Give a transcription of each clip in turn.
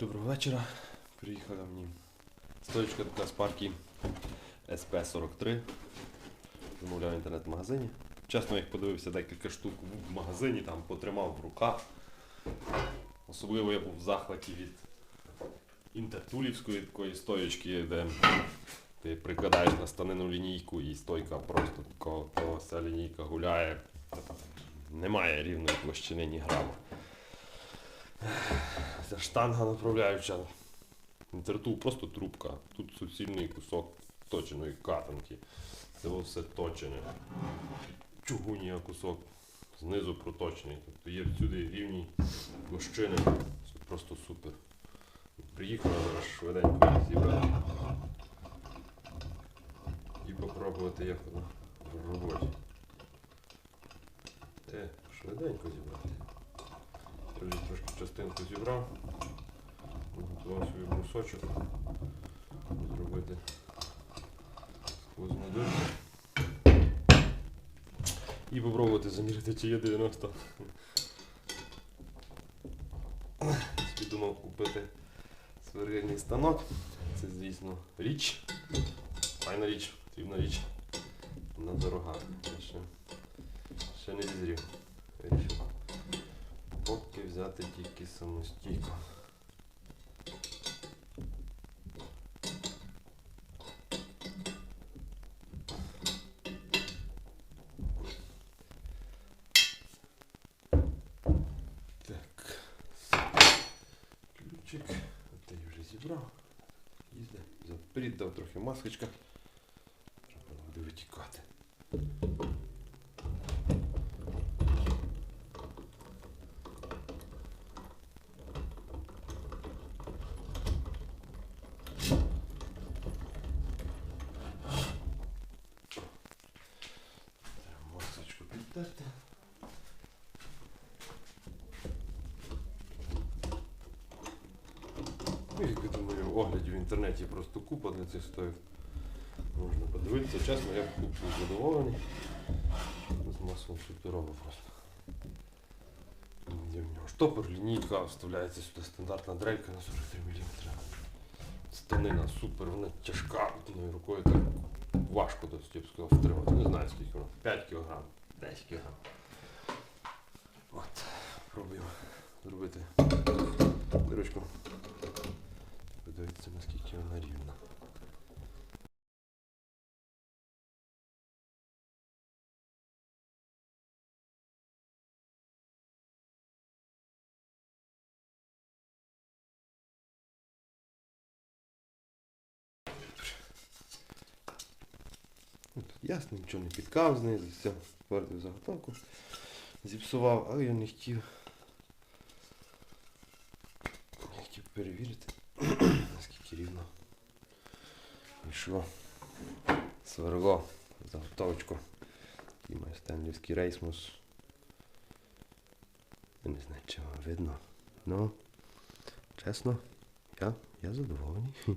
Доброго вечора. Приїхала мені стоечка така з парки SP43. Замовляв в інтернет-магазині. Чесно, як подивився декілька штук в магазині, там потримав в руках. Особливо я був в захваті від інтертулівської такої стоєчки, де ти прикладаєш на станину лінійку і стойка просто тако, то ця лінійка гуляє. Немає рівної площини ні грама. Ця штанга направляюча. Інтертул просто трубка. Тут суцільний кусок точеної катанки. Це все точене. Чугунія кусок знизу проточений. Тобто є всюди рівні площини. Це просто супер. Приїхав зараз швиденько зібрати. І попробувати, як воно в роботі. Е, швиденько зібрати. Я трошки частинку зібрав. Готував собі брусочок. Зробити дирку. І попробувати заміряти, чи є 90. Собі думав купити сверлильний станок. Це, звісно, річ. Файна річ, потрібна річ. Вона дорога. Ще, ще не зізрів. Вирішив поки взяти тільки самостійко. Так. Ключик. От я вже зібрав. Їзде. Заперед дав трохи масочка. Треба буде витікати. Ну, як я думаю, оглядів в інтернеті просто купа для цих стоїв. Можна подивитися. Чесно, я був задоволений. З масового суперово просто. Є в нього штопор, лінійка, вставляється сюди стандартна дрелька на 43 мм. Станина супер, вона тяжка, одною рукою так важко досить, я б сказав, втримати. Не знаю скільки вона. 5 кг, 10 кг. От, пробуємо зробити дирочку. Ну, тут Ясно, нічого не підкав знизу, все, твердив заготовку. Зіпсував, але я не хотів. Я хотів перевірити, наскільки рівно йшло сверло, заготовочку. Такий має стенлівський рейсмус. Я не знаю, чи вам видно. Ну, чесно, я, я задоволений.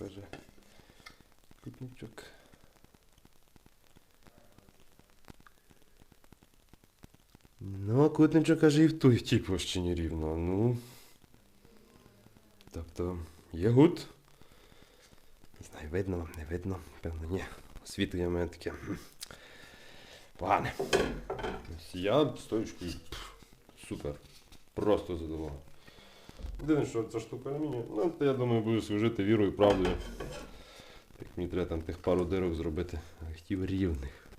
каже кутничок? Ну, кутничок каже і в той в тій площині рівно. Ну. Тобто, є гуд. Не знаю, видно не видно. Певно, ні. Освітлення в мене таке. Погане. Я пф, супер. Просто задоволений. Єдине, що ця штука алюмінію, ну, то я думаю, буду служити вірою і правдою. Як мені треба там тих пару дирок зробити, а хотів рівних.